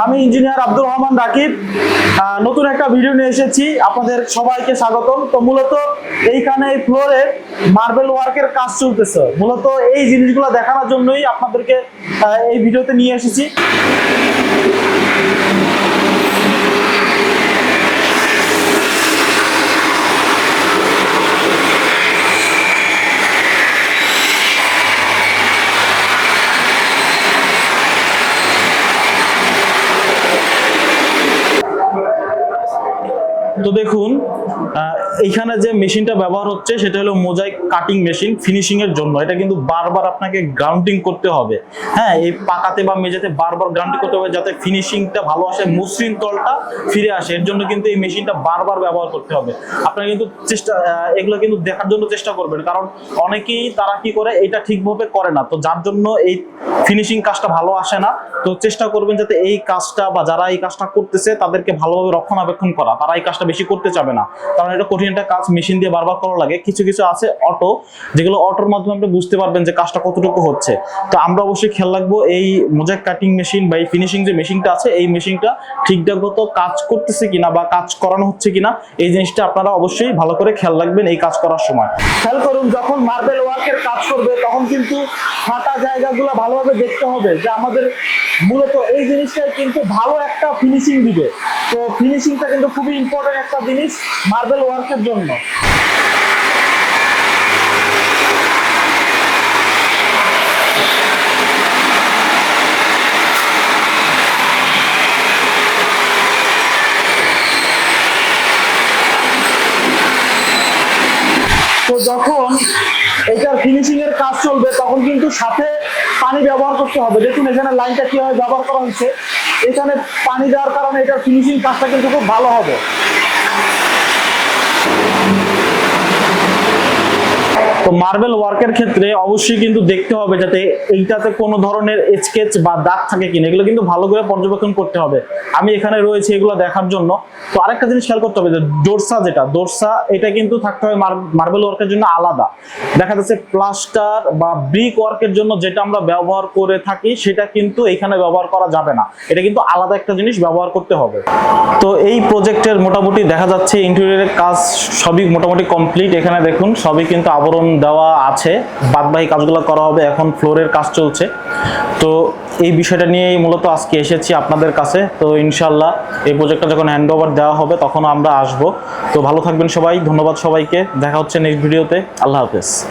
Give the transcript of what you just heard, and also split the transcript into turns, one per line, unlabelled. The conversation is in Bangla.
আমি ইঞ্জিনিয়ার আব্দুর রহমান রাকিব। নতুন একটা ভিডিও নিয়ে এসেছি। আপনাদের সবাইকে স্বাগতম। তো মূলত এইখানে এই ফ্লোরে মার্বেল ওয়ার্কের কাজ চলতেছে। মূলত এই জিনিসগুলো দেখানোর জন্যই আপনাদেরকে এই ভিডিওতে নিয়ে এসেছি। তো দেখুন এইখানে যে মেশিনটা ব্যবহার হচ্ছে, সেটা হলো মোজাইক কাটিং মেশিন ফিনিশিং এর জন্য। এটা কিন্তু বারবার আপনাকে গ্রাউন্ডিং করতে হবে। হ্যাঁ এই পাকাতে বা মেঝেতে বারবার গ্রাউন্ডিং করতে হবে যাতে ফিনিশিংটা ভালো আসে, মসৃণ তলটা ফিরে আসে। এর জন্য কিন্তু এই মেশিনটা বারবার ব্যবহার করতে হবে। আপনারা কিন্তু চেষ্টা এগুলো কিন্তু দেখার জন্য চেষ্টা করবেন। কারণ অনেকেই তারা কি করে, এটা ঠিকভাবে করে না। তো যার জন্য এই ফিনিশিং কাজটা ভালো আসে না। তো চেষ্টা করবেন যাতে এই কাজটা বা যারা এই কাজটা করতেছে, তাদেরকে ভালোভাবে রক্ষণাবেক্ষণ করা। তারা এই কাজটা বেশি করতে চাবে না। কারণ এটা একটা কাজ মেশিন দিয়ে বারবার করা লাগে। কিছু কিছু আছে অটো যেগুলো অটোর মাধ্যমে আপনি বুঝতে পারবেন যে কাজটা কতটুকু হচ্ছে। তো আমরা অবশ্যই খেয়াল রাখব এই মোজাক কাটিং মেশিন বা এই ফিনিশিং যে মেশিনটা আছে, এই মেশিনটা ঠিকঠাক মতো কাজ করতেছে কিনা বা কাজ করানো হচ্ছে কিনা, এই জিনিসটা আপনারা অবশ্যই ভালো করে খেয়াল রাখবেন এই কাজ করার সময়। খেয়াল করুন, যখন মার্বেল ওয়ার্কের কাজ করবে, তখন কিন্তু ফাটা জায়গাগুলো ভালোভাবে দেখতে হবে যে আমাদের মূলত এই জিনিসটা কিন্তু ভালো একটা ফিনিশিং দিবে। তো ফিনিশিংটা কিন্তু খুবই ইম্পর্টেন্ট একটা জিনিস। মার্বেল ওয়ার্কের জন্য। তো যখন এটার ফিনিশিং এর কাজ চলবে, তখন কিন্তু সাথে পানি ব্যবহার করতে হবে। দেখুন, এখানে লাইনটা কীভাবে ব্যবহার করা হচ্ছে এখানে পানি দেওয়ার কারণে এটার ফিনিশিং কাজটা কিন্তু খুব ভালো হবে। Thank you. তো মার্বেল ওয়ার্কের ক্ষেত্রে অবশ্যই কিন্তু দেখতে হবে যাতে এইটাতে কোনো ধরনের স্কেচ বা দাগ থাকে কিনা, এগুলো কিন্তু ভালো করে পর্যবেক্ষণ করতে হবে। আমি এখানে রয়েছে এগুলো দেখার জন্য। তো আরেকটা জিনিস খেয়াল করতে হবে যে ডোরসা যেটা ডোরসা এটা কিন্তু থাকতে হবে মার্বেল ওয়ার্কের জন্য আলাদা। দেখা যাচ্ছে প্লাস্টার বা ব্রিক ওয়ার্কের জন্য যেটা আমরা ব্যবহার করে থাকি, সেটা কিন্তু এখানে ব্যবহার করা যাবে না। এটা কিন্তু আলাদা একটা জিনিস ব্যবহার করতে হবে। তো এই প্রজেক্টের মোটামুটি দেখা যাচ্ছে ইন্টেরিয়রের কাজ সবই মোটামুটি কমপ্লিট এখানে দেখুন, সবই কিন্তু আবরণ দেওয়া আছে বাদবাহী কাজগুলো করা হবে, এখন ফ্লোরের কাজ চলছে। তো এই বিষয়টা নিয়েই মূলত আজকে এসেছি আপনাদের কাছে। তো ইনশাল্লাহ এই প্রজেক্টটা যখন হ্যান্ড ওভার দেওয়া হবে, তখন আমরা আসব। তো ভালো থাকবেন সবাই, ধন্যবাদ সবাইকে। দেখা হচ্ছে নেক্সট ভিডিওতে আল্লাহ হাফেজ।